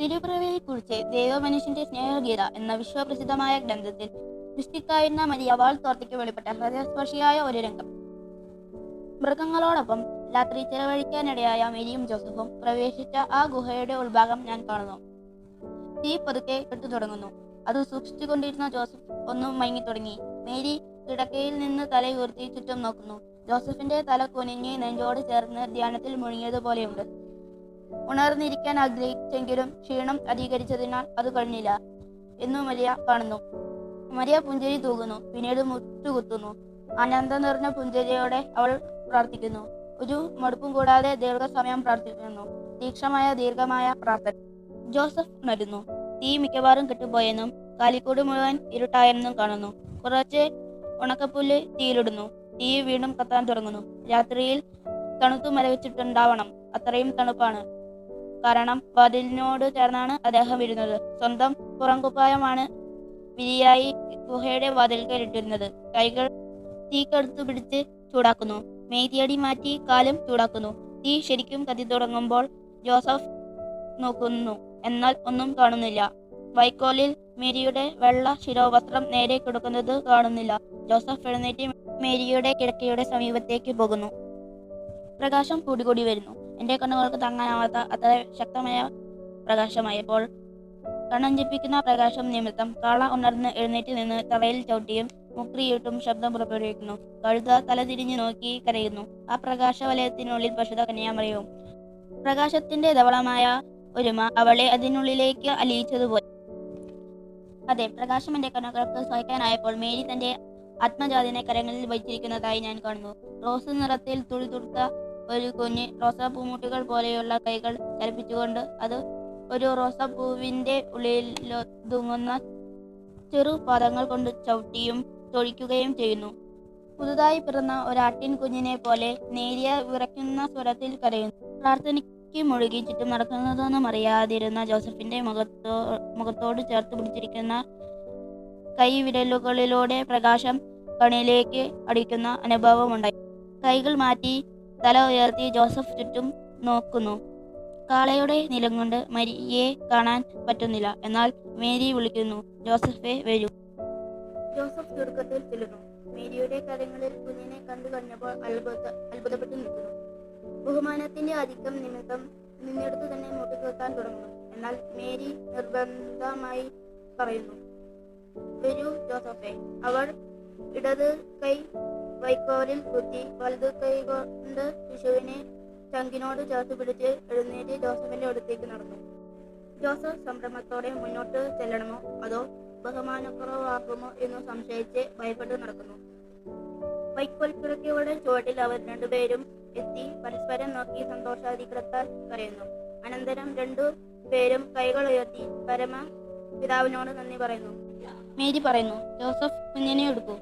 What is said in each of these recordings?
തിരുപ്പിറവിയെക്കുറിച്ച് ദൈവമനുഷ്യന്റെ സ്നേഹഗീത എന്ന വിശ്വപ്രസിദ്ധമായ ഗ്രന്ഥത്തിൽ മിസ്റ്റിക്കായിരുന്ന മരിയ വാൾ തോർത്തിക്ക് വെളിപ്പെട്ട ഹൃദയസ്പർശിയായ ഒരു രംഗം. മൃഗങ്ങളോടൊപ്പം രാത്രി ചെലവഴിക്കാനിടയായ മേരിയും ജോസഫും പ്രവേശിച്ച ആ ഗുഹയുടെ ഉൾഭാഗം ഞാൻ കാണുന്നു. തീ പതുക്കെ എടുത്തു തുടങ്ങുന്നു. അത് സൂക്ഷിച്ചുകൊണ്ടിരുന്ന ജോസഫ് ഒന്നും മയങ്ങി തുടങ്ങി മേരി കിടക്കയിൽ നിന്ന് തല ഉയർത്തി ചുറ്റും നോക്കുന്നു. ജോസഫിന്റെ തല കുനിഞ്ഞ് നെഞ്ചോട് ചേർന്ന് ധ്യാനത്തിൽ മുഴുങ്ങിയതുപോലെയുണ്ട് ഉണർന്നിരിക്കാൻ ആഗ്രഹിച്ചെങ്കിലും ക്ഷീണം അധികരിച്ചതിനാൽ അത് കഴിഞ്ഞില്ല എന്നു മരിയ കാണുന്നു. മരിയ പുഞ്ചേരി തൂകുന്നു പിന്നീട് മുട്ടുകുത്തുന്നു ആനന്ദം നിറഞ്ഞ പുഞ്ചരിയോടെ അവൾ പ്രാർത്ഥിക്കുന്നു. ഒരു മടുപ്പും കൂടാതെ ദീർഘസമയം പ്രാർത്ഥിക്കുന്നു. തീക്ഷമായ ദീർഘമായ പ്രാർത്ഥന. ജോസഫ് മരുന്നു തീ മിക്കവാറും കെട്ടുപോയെന്നും കാലിക്കോട് മുഴുവൻ ഇരുട്ടായെന്നും കാണുന്നു. കുറച്ച് ഉണക്കപ്പുല്ല് തീയിലിടുന്നു. തീ വീണ്ടും കത്താൻ തുടങ്ങുന്നു. രാത്രിയിൽ തണുത്തു മരവിച്ചിട്ടുണ്ടാവണം. അത്രയും തണുപ്പാണ്. കാരണം വാതിലിനോട് ചേർന്നാണ് അദ്ദേഹം ഇരുന്നത്. സ്വന്തം പുറംകുപ്പായമാണ് വിരിയായി ഗുഹയുടെ വാതിൽക്കലിട്ടിരുന്നത്. കൈകൾ തീക്കെടുത്തു പിടിച്ച് ചൂടാക്കുന്നു. മെയ്തിയടി മാറ്റി കാലും ചൂടാക്കുന്നു. തീ ശരിക്കും കത്തി തുടങ്ങുമ്പോൾ ജോസഫ് നോക്കുന്നു. എന്നാൽ ഒന്നും കാണുന്നില്ല. വൈക്കോലിൽ മേരിയുടെ വെള്ള ശിരോവസ്ത്രം നേരെ കിടക്കുന്നത് കാണുന്നില്ല. ജോസഫ് എഴുന്നേറ്റ് മേരിയുടെ കിടക്കയുടെ സമീപത്തേക്ക് പോകുന്നു. പ്രകാശം കൂടി കൂടി വരുന്നു. എന്റെ കണ്ണുകൾക്ക് താങ്ങാനാവാത്ത അത്ര ശക്തമായ പ്രകാശമായപ്പോൾ കണ്ണഞ്ചിപ്പിക്കുന്ന പ്രകാശം നിമിത്തം കാള ഉണർന്ന് എഴുന്നേറ്റ് നിന്ന് തറയിൽ ചവിട്ടിയും മുക്രിയിട്ടും ശബ്ദം പുറപ്പെടുവിക്കുന്നു. കഴുത തലതിരിഞ്ഞു നോക്കി കരയുന്നു. ആ പ്രകാശവലയത്തിനുള്ളിൽ പശുത കന്യാമറിയവും. പ്രകാശത്തിന്റെ ധവളമായ ഒരുമ അവളെ അതിനുള്ളിലേക്ക് അലിയിച്ചതുപോലെ. അതെ പ്രകാശം എന്റെ കണ്ണുകൾക്ക് സഹിക്കാനായപ്പോൾ മേരി തന്റെ ആത്മജാതിനെ കരങ്ങളിൽ വഹിച്ചിരിക്കുന്നതായി ഞാൻ കാണുന്നു. റോസ് നിറത്തിൽ തുളി തുടുത്ത ഒരു കുഞ്ഞ് റോസാപ്പൂമുട്ടുകൾ പോലെയുള്ള കൈകൾ ചലിപ്പിച്ചുകൊണ്ട് അത് ഒരു റോസാപ്പൂവിന്റെ ഉള്ളിലൊതുങ്ങുന്ന ചെറു പാദങ്ങൾ കൊണ്ട് ചവിട്ടിയും തൊഴിക്കുകയും ചെയ്യുന്നു. പുതുതായി പിറന്ന ഒരാട്ടിൻ കുഞ്ഞിനെ പോലെ നേരിയ വിറയ്ക്കുന്ന സ്വരത്തിൽ കരയുന്നു. പ്രാർത്ഥനയ്ക്ക് മുഴുകി ചുറ്റും നടക്കുന്നതൊന്നും അറിയാതിരുന്ന ജോസഫിന്റെ മുഖത്തോ മുഖത്തോട് ചേർത്ത് പിടിച്ചിരിക്കുന്ന കൈവിരലുകളിലൂടെ പ്രകാശം കണിയിലേക്ക് അടിക്കുന്ന അനുഭവമുണ്ടായി. കൈകൾ മാറ്റി തല ഉയർത്തി ജോസഫ് ചുറ്റും നോക്കുന്നു. കാളയുടെ നിലം കൊണ്ട് മരിയെ കാണാൻ പറ്റുന്നില്ല. എന്നാൽ മേരി വിളിക്കുന്നു. ജോസഫെ വരൂ. ജോസഫ് ചുരുക്കത്തിൽ ചെല്ലുന്നു. മേരിയുടെ കാര്യങ്ങളിൽ കുഞ്ഞിനെ കണ്ടു കഴിഞ്ഞപ്പോൾ അത്ഭുത അത്ഭുതപ്പെട്ടു നിൽക്കുന്നു. ബഹുമാനത്തിന്റെ ആധിക്യം നിമിത്തം നിന്നിടത്ത് തന്നെ മുട്ടിക്കുത്താൻ തുടങ്ങുന്നു. എന്നാൽ മേരി നിർബന്ധമായി പറയുന്നു വരൂ ജോസഫെ അവൾ ഇടത് കൈ വൈക്കോലിൽ കുത്തി വലത് കൈ കൊണ്ട് ശിശുവിനെ ചങ്കിനോട് ചേർത്ത് പിടിച്ച് എഴുന്നേറ്റ് ജോസഫിന്റെ അടുത്തേക്ക് നടന്നു. ജോസഫ് സംരംഭത്തോടെ മുന്നോട്ട് ചെല്ലണമോ? അതോ ബഹുമാനക്കുറവാകുമോ എന്ന് സംശയിച്ച് ഭയപ്പെട്ട് നടക്കുന്നു. വൈക്കോൽ കിടക്കയുടെ ചുവട്ടിൽ അവർ രണ്ടുപേരും എത്തി പരസ്പരം നോക്കി സന്തോഷാധികൃത്താൽ കരയുന്നു. അനന്തരം രണ്ടു പേരും കൈകൾ ഉയർത്തി പരമ പിതാവിനോട് നന്ദി പറയുന്നു. മേരി പറയുന്നു ജോസഫ് കുഞ്ഞിനെ എടുക്കൂ.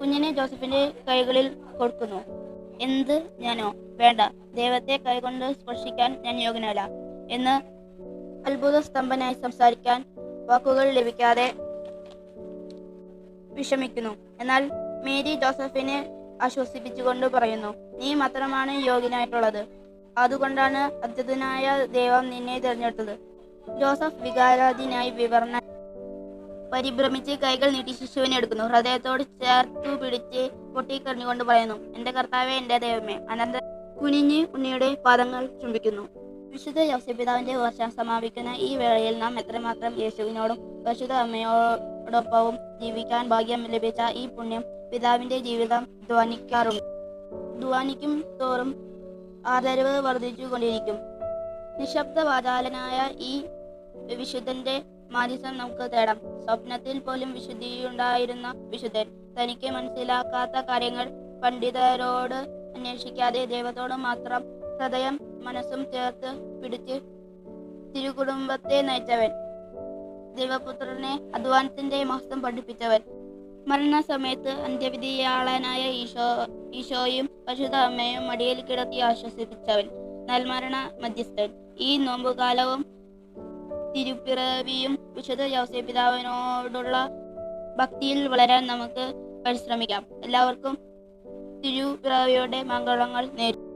കുഞ്ഞിനെ ജോസഫിന്റെ കൈകളിൽ കൊടുക്കുന്നു. എന്ത് ഞാനോ? വേണ്ട ദൈവത്തെ കൈകൊണ്ട് സ്പർശിക്കാൻ ഞാൻ യോഗ്യനല്ല. എന്ന് അത്ഭുത സ്തംഭനായി സംസാരിക്കാൻ വാക്കുകൾ ലഭിക്കാതെ വിഷമിക്കുന്നു. എന്നാൽ മേരി ജോസഫിനെ ആശ്വസിപ്പിച്ചുകൊണ്ട് പറയുന്നു നീ മാത്രമാണ് യോഗ്യനായിട്ടുള്ളത്. അതുകൊണ്ടാണ് അത്യന്തനായ ദൈവം നിന്നെ തിരഞ്ഞെടുത്തത്. ജോസഫ് വികാരാധീനായി വിവരണ പരിഭ്രമിച്ച് കൈകൾ നീട്ടി ശിശുവിനെ എടുക്കുന്നു. ഹൃദയത്തോട് ചേർത്തു പിടിച്ച് പൊട്ടിക്കറിഞ്ഞുകൊണ്ട് പറയുന്നു എന്റെ കർത്താവേ എന്റെ ദൈവമേ. അനന്ത കുനിഞ്ഞ് ഉണ്ണിയുടെ പാദങ്ങൾ ചുംബിക്കുന്നു. വിശുദ്ധ യോസപിതാവിന്റെ വർഷം സമാപിക്കുന്ന ഈ വേളയിൽ നാം എത്രമാത്രം യേശുവിനോടും പരിശുദ്ധ അമ്മയോടൊപ്പവും ജീവിക്കാൻ ഭാഗ്യം ലഭിച്ച ഈ പുണ്യം പിതാവിന്റെ ജീവിതം ധ്വാനിക്കാറുണ്ട്. ധ്വാനിക്കും തോറും ആദരവ് വർദ്ധിച്ചു കൊണ്ടിരിക്കും നിശബ്ദ വാചാലനായ ഈ വിശുദ്ധന്റെ മാധ്യസ്ഥം നമുക്ക് തേടാം. സ്വപ്നത്തിൽ പോലും വിശുദ്ധിയുണ്ടായിരുന്ന വിശുദ്ധൻ തനിക്ക് മനസ്സിലാക്കാത്ത കാര്യങ്ങൾ പണ്ഡിതരോട് അന്വേഷിക്കാതെ ദൈവത്തോട് മാത്രം ഹൃദയം മനസ്സും ചേർത്ത് പിടിച്ച് തിരുകുടുംബത്തെ നയിച്ചവൻ. ദൈവപുത്രനെ അധ്വാനത്തിന്റെ മഹത്വം പഠിപ്പിച്ചവൻ. മരണസമയത്ത് അന്ത്യവിധിയാളനായ ഈശോ ഈശോയും പരിശുദ്ധ അമ്മയും മടിയിൽ കിടത്തി ആശ്വസിപ്പിച്ചവൻ. നൽമരണ മധ്യസ്ഥൻ. ഈ നോമ്പുകാലവും തിരുപ്പിറവിയും വിശുദ്ധ ജോസഫ് പിതാവിനോടുള്ള ഭക്തിയിൽ വളരാൻ നമുക്ക് പരിശ്രമിക്കാം. എല്ലാവർക്കും തിരുപ്പിറവിയുടെ മംഗളങ്ങൾ നേരും